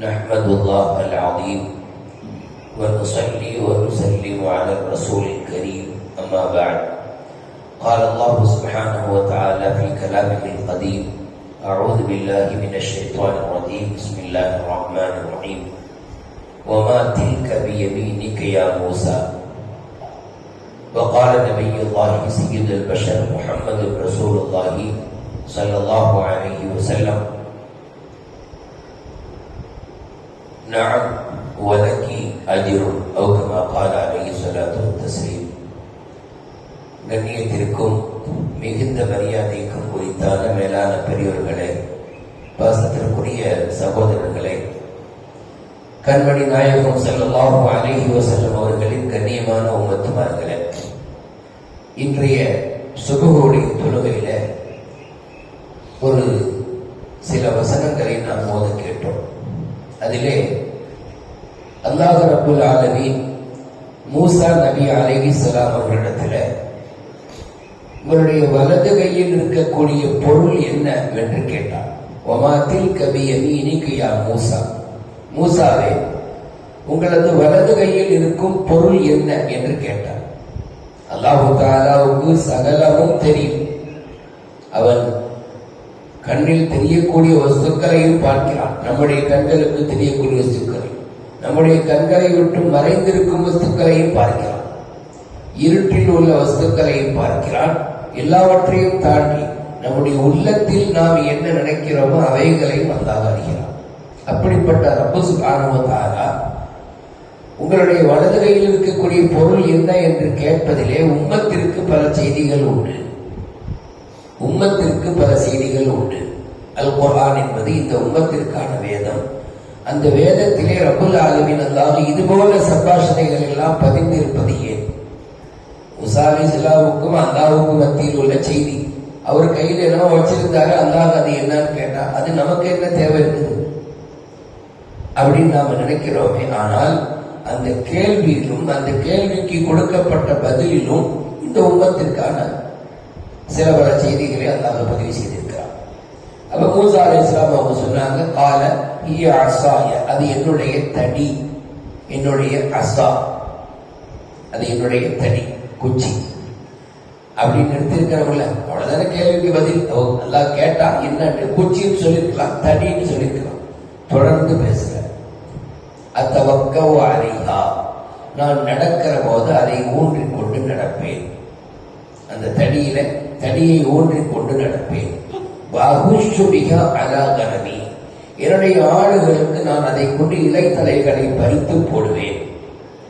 نحمد الله العظيم ونصلي ونسلم على الرسول الكريم أما بعد. قال الله سبحانه وتعالى في كلامه القديم أعوذ بالله من الشيطان الرجيم بسم الله الرحمن الرحيم. وما تلك بيمينك يا موسى؟ وقال نبي الله سيد البشر محمد رسول الله صلى الله عليه وسلم نعم ولك أجر أو كما قال عليه الصلاة والتسليم கண்ணியத்திற்கும் மிகுந்த மரியாதைக்கும் குறித்தான மேலான பெரியோர்களே பாசத்திற்குரிய சகோதரர்களே கண்மணி நாயகம் ஸல்லல்லாஹு அலைஹி வஸல்லம் அவர்களின் கண்ணியமான உம்மத்துமார்களே இன்றைய சுபகோடி அலிசலாம் அவர்களிடத்தில் உங்களுடைய வலது கையில் இருக்கக்கூடிய பொருள் என்ன என்று கேட்டார் ஒமாத்தில் கபி யமீனிக்கு மூசா? மூசாவே உங்களது வலது கையில் இருக்கும் பொருள் என்ன? என்று கேட்டார் அல்லாஹு தாலாவுக்கு சகலமும் தெரியும். அவன் கண்ணில் தெரியக்கூடிய வஸ்துக்களையும் பார்க்கிறான். நம்முடைய கண்களுக்கு தெரியக்கூடிய வஸ்துக்களை நம்முடைய கண்களை விட்டு மறைந்திருக்கும் வஸ்துக்களையும் பார்க்கிறான். இருட்டில் உள்ள வஸ்துக்களையும் பார்க்கிறான். எல்லாவற்றையும் தாண்டி நம்முடைய உள்ளத்தில் நாம் என்ன நினைக்கிறோமோ அவைகளையும் அல்லாஹ் அறிகிறான். அப்படிப்பட்ட ரப்பு சுபானுவத்தாரா உங்களுடைய வலது கையில் இருக்கக்கூடிய பொருள் என்ன என்று கேட்பதிலே உம்மத்திற்கு பல செய்திகள் உண்டு. உம்மத்திற்கு பல செய்திகள் உண்டு. அல் குர்ஆன் என்பது இந்த உம்மத்திற்கான வேதம். அந்த வேதத்திலே ரபுல் ஆலமின் அல்லாஹ் இதுபோல சம்பாஷணைகள் எல்லாம் பதிந்திருப்பது ஏன்? முசா சிலாவுக்கும் அல்லாவுக்கும் மத்தியில் உள்ள செய்தி. அவர் கையில் என்ன வச்சிருந்தாரு அல்லாஹ் அது என்னன்னு கேட்டா அது நமக்கு என்ன தேவை இருக்குது? அப்படின்னு நாம நினைக்கிறோமே ஆனால் அந்த கேள்வியிலும் அந்த கேள்விக்கு கொடுக்கப்பட்ட பதிலிலும் இந்த உம்மத்திற்கான சில பல செய்திகளை அல்லாஹ் பதிவு செய்திருக்கிறார் அப்ப மூசா அலி இஸ்லாம் அவங்க சொன்னாங்க கால ஈய அசாய. அது என்னுடைய தடி. என்னுடைய அசா. அது என்னுடைய தடி. குச்சி. அப்படின்னு எடுத்திருக்கிறவங்கள அவ்வளவுதானே கேள்விக்கு பதில்? ஓ, நல்லா கேட்டா என்ன குச்சின்னு சொல்லிருக்கலாம் தடின்னு சொல்லிருக்கலாம். தொடர்ந்து பேசுற அத்தவக்கவு அலைஹா நான் நடக்கிற போது அதை ஊன்றிக் கொண்டு நடப்பேன். அந்த தடியில தடியை ஊன்றிக் கொண்டு நடப்பேன். வகுஷுபிக அலாகரணி. என்னுடைய ஆடுகளுக்கு நான் அதை கொண்டு இலைத்தலைகளை பறித்து போடுவேன்.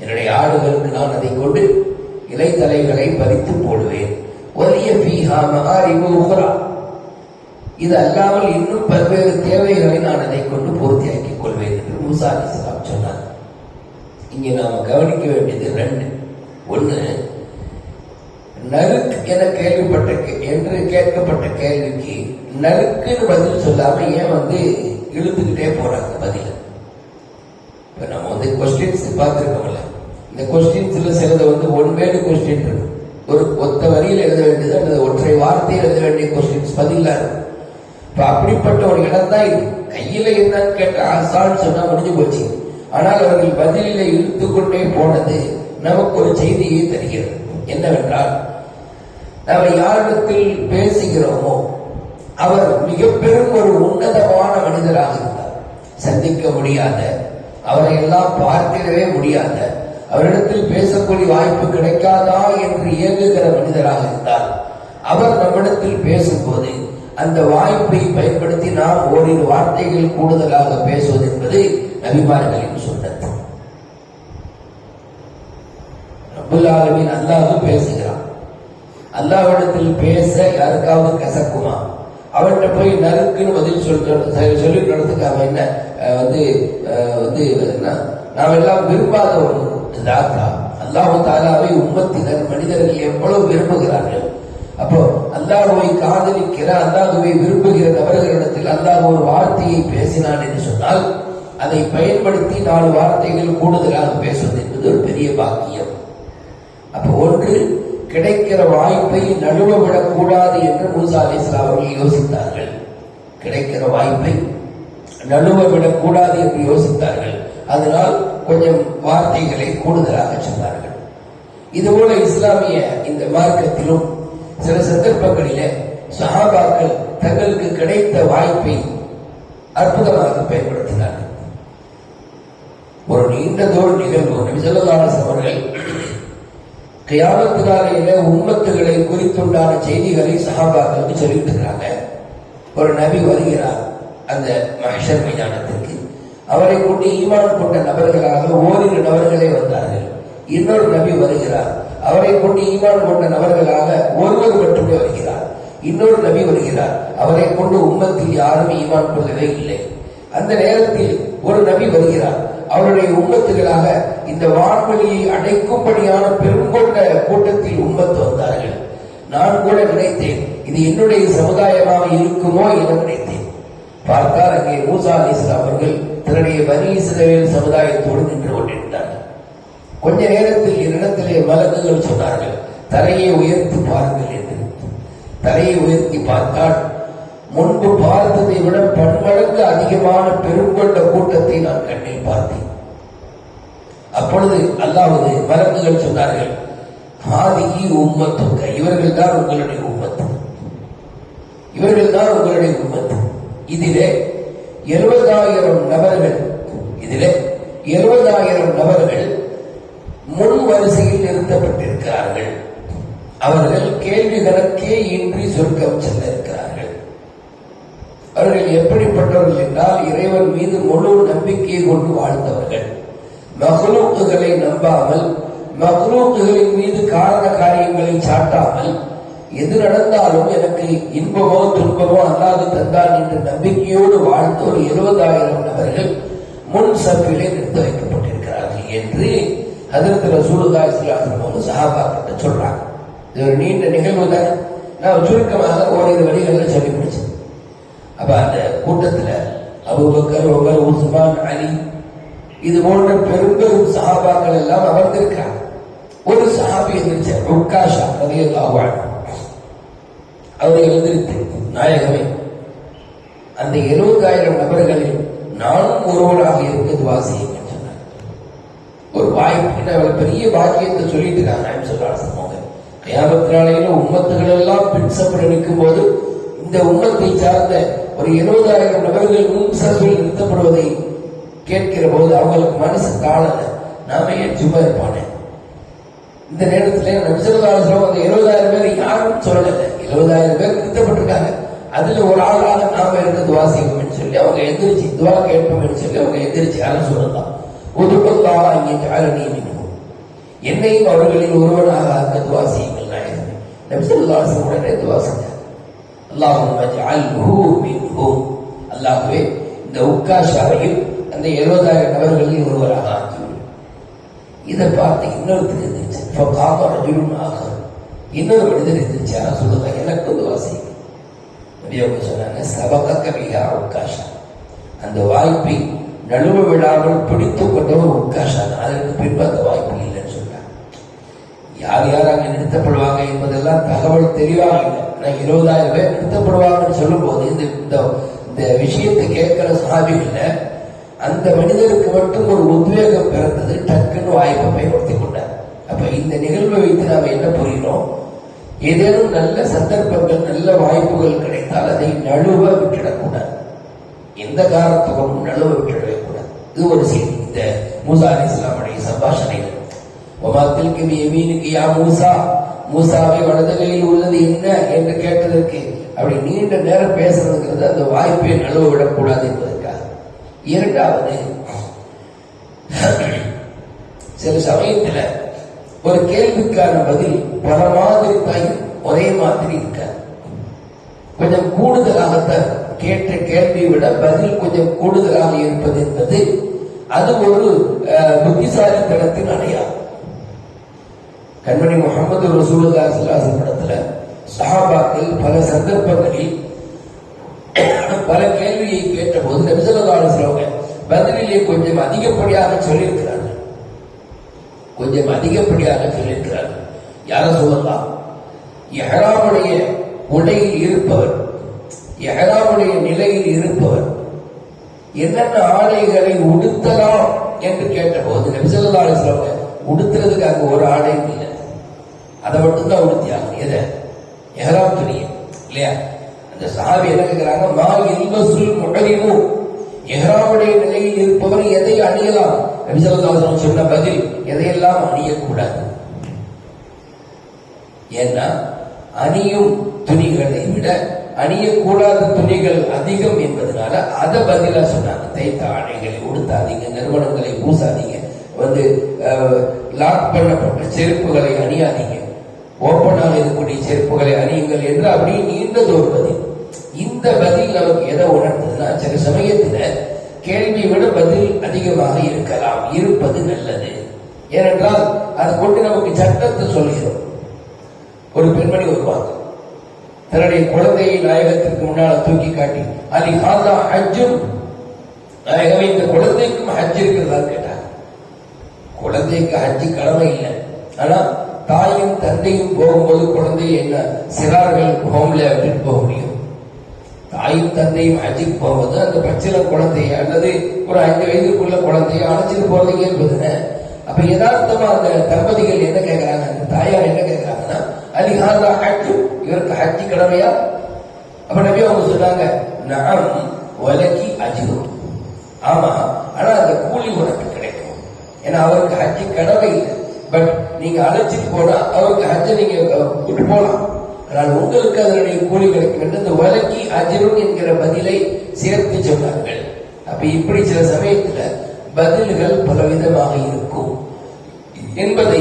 என்னுடைய ஆடுகளுக்கு நான் அதை கொண்டு இலைத்தலைகளை பறித்து போடுவேன். ஒலிய பீஹா மகாரிபு உஹ்ரா இது அல்லாமல் இன்னும் பல்வேறு தேவைகளை நான் அதை கொண்டு பூர்த்தியாக்கிக் கொள்வேன் என்று மூசா அலிஸ்லாம் சொன்னார். இங்கே நாம் கவனிக்க வேண்டியது ரெண்டு. ஒண்ணு நறுக் என கேள்விப்பட்ட கே- என்று கேட்கப்பட்ட கேள்விக்கு நறுக்குன்னு பதில் சொல்லாம ஏன் வந்து இழுத்துக்கிட்டே போறாங்க பதில்? இப்போ நம்ம வந்து கொஸ்டின்ஸ் பார்த்துருக்கோம்ல. இந்த கொஸ்டின்ஸ்ல சிலது வந்து ஒன் வேர்டு கொஸ்டின் இருக்கு. ஒரு ஒத்த வரியில் எழுத வேண்டியது அல்லது ஒற்றை வார்த்தையில் எழுத வேண்டிய கொஸ்டின்ஸ் பதில் இப்போ அப்படிப்பட்ட ஒரு இடம் தான் இது. கையில என்னன்னு கேட்டால் ஆசான்னு சொன்னால் முடிஞ்சு போச்சு. ஆனால் அவர்கள் பதிலில் இழுத்து கொண்டே போனது நமக்கு ஒரு செய்தியை தருகிறது. என்னவென்றால் நாம் யாரிடத்தில் பேசுகிறோமோ அவர் மிக பெரும் ஒரு உன்னதமான மனிதராக இருந்தார். சந்திக்க முடியாத அவரை எல்லாம் பார்த்திடவே முடியாத அவரிடத்தில் பேசக்கூடிய வாய்ப்பு கிடைக்காதா என்று இயங்குகிற மனிதராக இருந்தார். அவர் நம்மிடத்தில் பேசும்போது அந்த வாய்ப்பை பயன்படுத்தி நாம் ஓரிரு வார்த்தைகள் கூடுதலாக பேசுவது என்பது நபிமார்களின் சொன்னது ரப்புல் அல்லாஹ் பேசுகிறான். அல்லாவிடத்தில் பேச யாருக்காவது கசக்குமா? அவன்கிட்ட போய் நறுக்குன்னு பதில் சொல்லிட்டு சொல்லிக்கிறதுக்கு அவன் என்ன? வந்து அஹ், வந்து என்ன, நாம் எல்லாம் விரும்பாத ஒரு தாத்தா அல்லாஹ் தாலாவை உம்மத்தினர் மனிதர்கள் எவ்வளவு விரும்புகிறார்கள்? அப்போ அல்லாஹுவை காதலிக்கிற அல்லாஹுவை விரும்புகிற நபர்களிடத்தில் அல்லாஹ் ஒரு வார்த்தையை பேசினான் என்று சொன்னால் அதை பயன்படுத்தி நாலு வார்த்தைகள் கூடுதலாக பேசுவது என்பது ஒரு பெரிய பாக்கியம். அப்போ ஒன்று கிடைக்கிற வாய்ப்பை நழுவ விடக்கூடாது என்று மூசா அலிஸ்லாம் அவர்கள் யோசித்தார்கள். கிடைக்கிற வாய்ப்பை நழுவ விடக்கூடாது என்று யோசித்தார்கள். அதனால் கொஞ்சம் வார்த்தைகளை கூடுதலாக சொன்னார்கள். இதுபோல இஸ்லாமிய இந்த மார்க்கத்திலும் சில சந்தர்ப்பங்களிலே சஹாபாக்கள் தங்களுக்கு கிடைத்த வாய்ப்பை அற்புதமாக பயன்படுத்தினார்கள். ஒரு நீண்ட தோல் நிகழ்வு நபிசல்லாஸ் அவர்கள் கியாமத்தினாலேயில உண்மத்துகளை குறித்துண்டான செய்திகளை சஹாபாக்களுக்கு சொல்லிட்டு இருக்கிறாங்க. ஒரு நபி வருகிறார் அந்த மகேஷர் மைதானத்திற்கு. அவரை கொண்டு ஈமான் கொண்ட நபர்களாக ஓரிரு நபர்களே வந்தார்கள். இன்னொரு நபி வருகிறார். அவரை கொண்டு ஈமான் கொண்ட நபர்களாக ஒருவர் மட்டுமே வருகிறார். இன்னொரு நபி வருகிறார். அவரை கொண்டு உம்மத்தில் யாரும் ஈமான் கொள்ளவே இல்லை. அந்த நேரத்தில் ஒரு நபி வருகிறார். அவருடைய உம்மத்துகளாக இந்த வான்வெளியை அடைக்கும்படியான பெருங்கொண்ட கூட்டத்தில் உம்மத்து வந்தார்கள். நான் கூட நினைத்தேன் இது என்னுடைய சமுதாயமாக இருக்குமோ என நினைத்தேன். பார்த்தால் அங்கே மூசா அலி அவர்கள் தன்னுடைய வரி இஸ்ரேல் சமுதாயத்தோடு நின்று கொண்டிருந்தார்கள் கொஞ்ச நேரத்தில் என்னிடத்திலே மலக்குகள் சொன்னார்கள் தலையை உயர்த்தி பாருங்கள் என்று. தலையை உயர்த்தி பார்த்தால் முன்பு பார்த்ததை விட பன்மடங்கு அதிகமான பெருங்கொண்ட கூட்டத்தை நான் கண்ணில் பார்த்தேன். அப்பொழுது அல்லாவது மலக்குகள் சொன்னார்கள் ஆதிகி உம்மத்துக்க. இவர்கள் தான் உங்களுடைய உம்மத்து. இவர்கள் தான் உங்களுடைய உம்மத்து. இதிலே எழுபதாயிரம் நபர்கள் இதுல எழுபதாயிரம் நபர்கள் முன் வரிசையில் நிறுத்தப்பட்டிருக்கிறார்கள். அவர்கள் கேள்விகளுக்கே இன்றி சொர்க்கம் சென்றிருக்கிறார்கள். அவர்கள் எப்படிப்பட்டவர்கள் என்றால் இறைவன் மீது முழு நம்பிக்கையை கொண்டு வாழ்ந்தவர்கள். மகளூக்குகளை நம்பாமல் மகளூக்குகளின் மீது காரண காரியங்களை சாட்டாமல் எது நடந்தாலும் எனக்கு இன்பமோ துன்பமோ அல்லாது தந்தான் என்ற நம்பிக்கையோடு வாழ்ந்த ஒரு எழுபதாயிரம் நபர்கள் முன் சபையிலே நிறுத்தி வைக்கப்பட்டிருக்கிறார்கள் என்று அதற்கு ரசூலுல்லா இஸ்லாசனம் சகாபாக்கிட்ட சொல்றாங்க. இது ஒரு நீண்ட நிகழ்வு தான். நான் சுருக்கமாக ஓரிரு வழிகளில் சொல்லி முடிச்சேன். அப்ப அந்த கூட்டத்துல அபுபக்கர் உமர் உஸ்மான் அலி இது போன்ற பெரும் பெரும் சஹாபாக்கள் எல்லாம் அமர்ந்திருக்கிறாங்க. ஒரு சஹாபி எந்திரிச்ச உட்காஷா ரலியல்லாஹு அன்ஹு. அவரை எழுந்திருத்து நாயகமே. அந்த எழுபதாயிரம் நபர்களில் நானும் ஒருவனாக இருப்பது வாசியம் சொன்னார். ஒரு வாய்ப்பு அவர் பெரிய பாக்கியத்தை சொல்லிட்டு இருக்காங்க நாயம் சொல்றாங்க கயாமத்தினாலையில உம்மத்துகள் எல்லாம் பின்சப்பட நிற்கும் போது இந்த உம்மத்தை சார்ந்த ஒரு எழுபதாயிரம் நபர்கள் முன் சர்பில் நிறுத்தப்படுவதை கேட்கிற போது அவங்களுக்கு மனசு காணல நாம ஏன் சும்மா இருப்பானே? இந்த நேரத்தில் நபிசல்லாசலம் அந்த இருபதாயிரம் பேர் யாரும் சொல்லலை. எழுபதாயிரம் பேர் நிறுத்தப்பட்டிருக்காங்க அதுல ஒரு ஆளாக நாம இருக்க துவா செய்வோம்னு சொல்லி அவங்க எந்திரிச்சு துவா கேட்போம்னு சொல்லி அவங்க எந்திரிச்சு அரசு சொல்லலாம் ஒதுக்கல்லாக இங்கே ஜாலனி என்னையும் அவர்களில் ஒருவனாக அந்த துவா செய்யுங்கள் நாயகமே நபிசல்லாசலம் உடனே துவா செஞ்சார். அல்லாஹும் அஜ்அல்ஹு அல்லாஹ்வே இந்த உக்காஷாவையும் அந்த எழுபதாயிரம் நபர்களில் ஒருவராக ஆக்கிவிடும் இதை பார்த்து இன்னொருத்தர் இருந்துச்சு இப்போ ரஜுலும் ஆகும் இன்னொரு மனிதர் எந்திரிச்சு யாரா சொல்லுங்க. எனக்கு கொஞ்சம் வாசி நபி அவங்க சொன்னாங்க சபக கவிகா உட்காஷா அந்த வாய்ப்பை நழுவ விழாமல் பிடித்து கொண்டவர் உட்காஷா தான். அதற்கு பின்பு அந்த வாய்ப்பு இல்லைன்னு சொன்னாங்க. யார் யார் அங்கே நிறுத்தப்படுவாங்க என்பதெல்லாம் தகவல் தெளிவாக இல்லை. ஆனால் இருபதாயிரம் பேர் நிறுத்தப்படுவாங்கன்னு சொல்லும்போது இந்த இந்த இந்த விஷயத்தை கேட்கிற சாபிகளில் அந்த மனிதருக்கு மட்டும் ஒரு உத்வேகம் பிறந்தது டக்குன்னு வாய்ப்பை பயன்படுத்தி கொண்டார் அப்ப இந்த நிகழ்வை வைத்து நாம் என்ன புரிகிறோம்? ஏதேனும் நல்ல சந்தர்ப்பங்கள் நல்ல வாய்ப்புகள் கிடைத்தால் அதை நழுவ விட்டுடக்கூடாது. எந்த காரணத்துக்கும் நழுவ விட்டுடவே கூடாது இது ஒரு செய்தி. இந்த மூசா அலி இஸ்லாமுடைய சம்பாஷணைகள். ஒமாத்திற்கு மீனுக்கு யா மூசா? மூசாவை வலது கையில் உள்ளது என்ன? என்று கேட்டதற்கு அப்படி நீண்ட நேரம் பேசுறதுங்கிறது அந்த வாய்ப்பை நழுவ விடக்கூடாது என்பதற்காக. இரண்டாவது சில சமயத்துல ஒரு கேள்விக்கான பதில் பல மாதிரி தான் ஒரே மாதிரி இருக்க கொஞ்சம் கூடுதலாகத்தான் கேட்ட கேள்வியை விட பதில் கொஞ்சம் கூடுதலாக இருப்பது என்பது அது ஒரு புத்திசாலித்தனத்தின் அடையாளம். கண்மணி முகமது ரசூலுல்லா ஸல்லல்லாஹு படத்துல சஹாபாக்கள் பல சந்தர்ப்பங்களில் பல கேள்வியை கேட்டபோது நபிசல்லாஹு சொல்லுவாங்க பதிலிலே கொஞ்சம் அதிகப்படியாக சொல்லியிருக்கிறார் கொஞ்சம் அதிகப்படியாக சொல்லியிருக்கிறார்கள் யார சொல்லலாம்? எஹராமுடைய உடையில் இருப்பவர். எஹராமுடைய நிலையில் இருப்பவர். என்னென்ன ஆடைகளை உடுத்தலாம் என்று கேட்டபோது நபிசல்லா அலிஸ்லாம உடுத்துறதுக்கு அங்க ஒரு ஆடையும் இல்லை. அதை மட்டும்தான் உடுத்தியாங்க. எதை? எஹராம் துணியை. இல்லையா? அந்த சாவி என்ன கேட்கிறாங்க? மா இல்வசுல் முகரிமு எஹராமுடைய நிலையில் இருப்பவர் எதை அணியலாம்? நபிசல்லாஸ்லாம் சொன்ன பதில். எதையெல்லாம் அணியக்கூடாது? ஏன்னா அணியும் துணிகளை விட அணியக்கூடாத துணிகள் அதிகம் என்பதனால அதை பதிலா சொன்னாங்க. தைத்த ஆடைகளை உடுத்தாதீங்க நிறுவனங்களை பூசாதீங்க வந்து லாக் பண்ணப்பட்ட செருப்புகளை அணியாதீங்க. ஓப்பனாக இருக்கக்கூடிய செருப்புகளை அணியுங்கள் என்று அப்படி நீண்டது ஒரு பதில். இந்த பதில் நமக்கு எதை உணர்ந்ததுன்னா சில சமயத்துல கேள்வியை விட பதில் அதிகமாக இருக்கலாம். இருப்பது நல்லது. ஏனென்றால் அது கொண்டு நமக்கு சட்டத்தை சொல்கிறோம் ஒரு பெண்மணி வருவாங்க தன்னுடைய குழந்தையை நாயகத்திற்கு முன்னால் தூக்கி காட்டி அலி ஹாதா ஹஜ்ஜும் நாயகம் இந்த குழந்தைக்கும் ஹஜ் இருக்கிறதா? கேட்டார். குழந்தைக்கு ஹஜ்ஜு கடமை இல்லை. ஆனா தாயும் தந்தையும் போகும்போது குழந்தை என்ன சிறார்கள் ஹோம்ல அப்படின்னு போக முடியும். தாயும் தந்தையும் ஹஜ்ஜுக்கு போகும்போது அந்த பச்சில குழந்தைய அல்லது ஒரு ஐந்து வயதுக்குள்ள குழந்தைய அழைச்சிட்டு போறதுக்கே என்பதுன்னு அப்ப யதார்த்தமா அந்த தம்பதிகள் என்ன கேட்கிறாங்க அந்த தாயார் என்ன கேட்கிறாங்கன்னா அலிஹாதா ஹஜ்ஜு. இவருக்கு ஹஜ்ஜி கடமையா? அப்ப நபி அவங்க சொன்னாங்க நாம் வலக்கி அஜிரு. ஆமா ஆனா அந்த கூலி உனக்கு கிடைக்கும். ஏன்னா அவருக்கு ஹஜ்ஜி கடமை இல்லை. பட் நீங்க அழைச்சிட்டு போனா அவருக்கு ஹஜ்ஜை நீங்க விட்டு போலாம் ஆனால் உங்களுக்கு அதனுடைய கூலி கிடைக்கும் என்று இந்த வலக்கி அஜிரும் என்கிற பதிலை சேர்த்து சொன்னார்கள். அப்ப இப்படி சில சமயத்துல பதில்கள் பலவிதமாக இருக்கும். என்பதை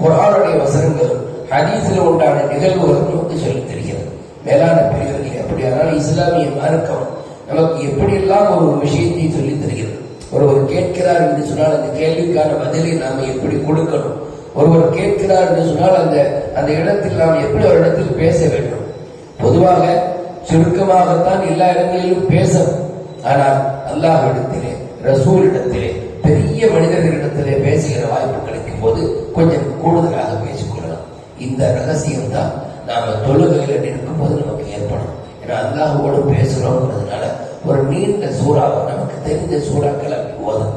குரானுடைய வசனங்கள் ஹதீஸில் உண்டான நிகழ்வுகள் நமக்கு சொல்லி தெரிகிறது. மேலான பிரிவுகளே அப்படியானால் இஸ்லாமிய மார்க்கம் நமக்கு எப்படியெல்லாம் ஒரு விஷயத்தை சொல்லி தருகிறது. ஒருவர் கேட்கிறார் என்று சொன்னால் அந்த கேள்விக்கான பதிலை நாம எப்படி கொடுக்கணும்? ஒருவர் கேட்கிறார் என்று சொன்னால் அந்த அந்த இடத்தில் நாம் எப்படி ஒரு இடத்தில் பேச வேண்டும்? பொதுவாக சுருக்கமாகத்தான் எல்லா இடங்களிலும் பேசணும். ஆனால் அல்லாஹ் இடத்திலே ரசூல் இடத்திலே பெரிய மனித பேசுகிற வாய்ப்பு கிடைக்கும் போது கொஞ்சம் கூடுதலாக பேசிக்கொள்ளலாம். இந்த ரகசியம் தான் நாம தொழுகையில் நிற்கும் போது நமக்கு ஏற்படும். ஏன்னா அல்லாஹோடு பேசுறோம்ங்கிறதுனால ஒரு நீண்ட சூறாவை நமக்கு தெரிஞ்ச சூறாக்களை அப்படி ஓதும்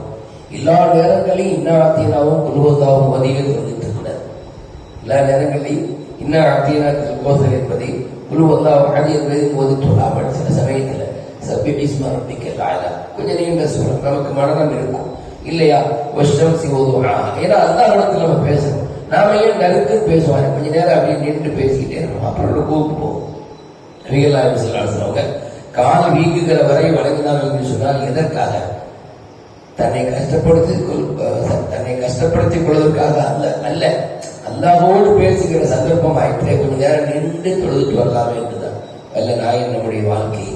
எல்லா நேரங்களையும் இன்னா ஆத்தியனாவும் குழுவதாவும் ஓதியே தொழுகிட்டு கூடாது எல்லா நேரங்களையும் இன்னா அத்தியனா ஓதல் என்பதை குழுவதா அடி என்பதை ஓதி சொல்லாமல் சில சமயத்தில் சப்பி பீஸ்மா கொஞ்சம் நீண்ட சூழல் நமக்கு மனநம் இருக்கும். இல்லையா? வருஷம் சிவோதுவா ஏன்னா அந்த இடத்துல நம்ம பேசணும். நாம ஏன் நறுக்கு பேசுவாங்க கொஞ்ச நேரம் அப்படியே நின்று பேசிக்கிட்டே இருக்கணும். அப்புறம் கூப்பிட்டு போவோம் நபிகளாயம் சொல்லுவாங்க கால் வீங்குகிற வரை வழங்கினார் என்று சொன்னால் எதற்காக? தன்னை கஷ்டப்படுத்தி தன்னை கஷ்டப்படுத்திக் கொள்வதற்காக அல்ல அல்ல. அல்லாவோடு பேசுகிற சந்தர்ப்பம் ஆயிற்றே கொஞ்ச நேரம் நின்று தொழுதுட்டு வரலாமே என்றுதான். அல்ல நாயன் நம்முடைய வாழ்க்கையை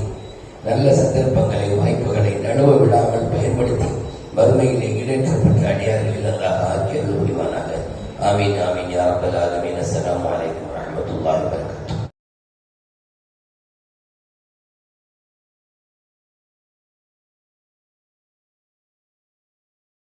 நல்ல சந்தர்ப்பங்களை வாய்ப்புகளை நடுவ விடாமல் பயன்படுத்தி வறுமையிலே இடேற்றப்பட்ட அடியார்கள் அல்லாஹ் ஆக்கியது முடிவானாக ஆமீன் ஆமீன் யாரப்பல் ஆலமீன். அஸ்லாம் வலைக்கம் வரஹ்மத்துல்லாஹி